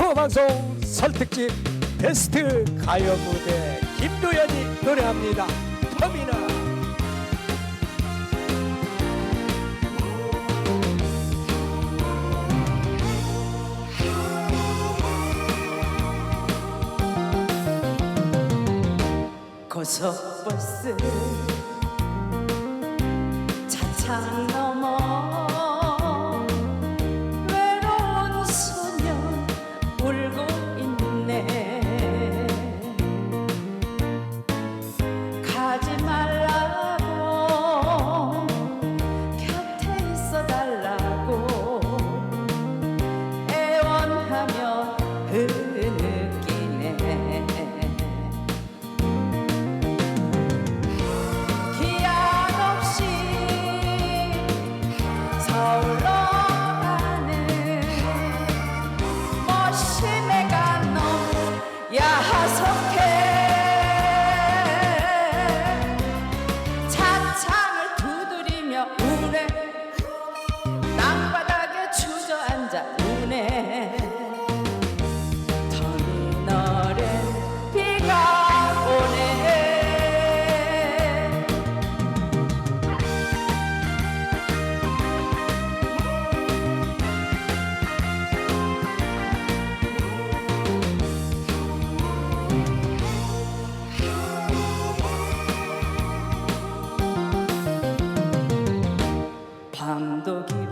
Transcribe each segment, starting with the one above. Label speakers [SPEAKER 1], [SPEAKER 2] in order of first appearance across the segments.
[SPEAKER 1] 소방송 설특집 베스트 가요 무대 김도연이 노래합니다. 터미나
[SPEAKER 2] 고속버스 차창 묻혀달라. 때문에 터미널엔 비가 오네. 밤도 깊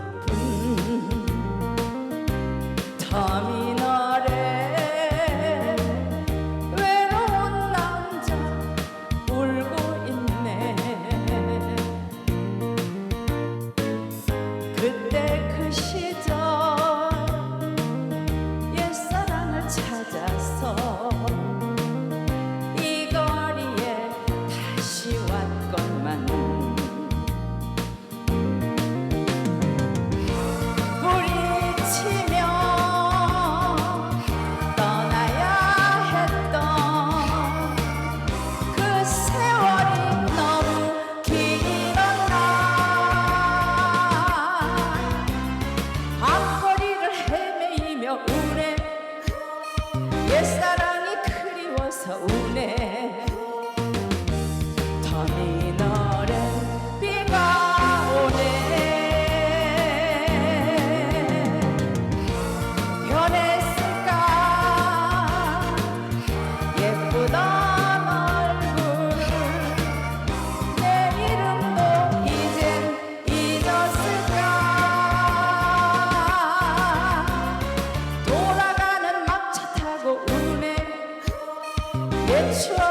[SPEAKER 2] Ooh. That's.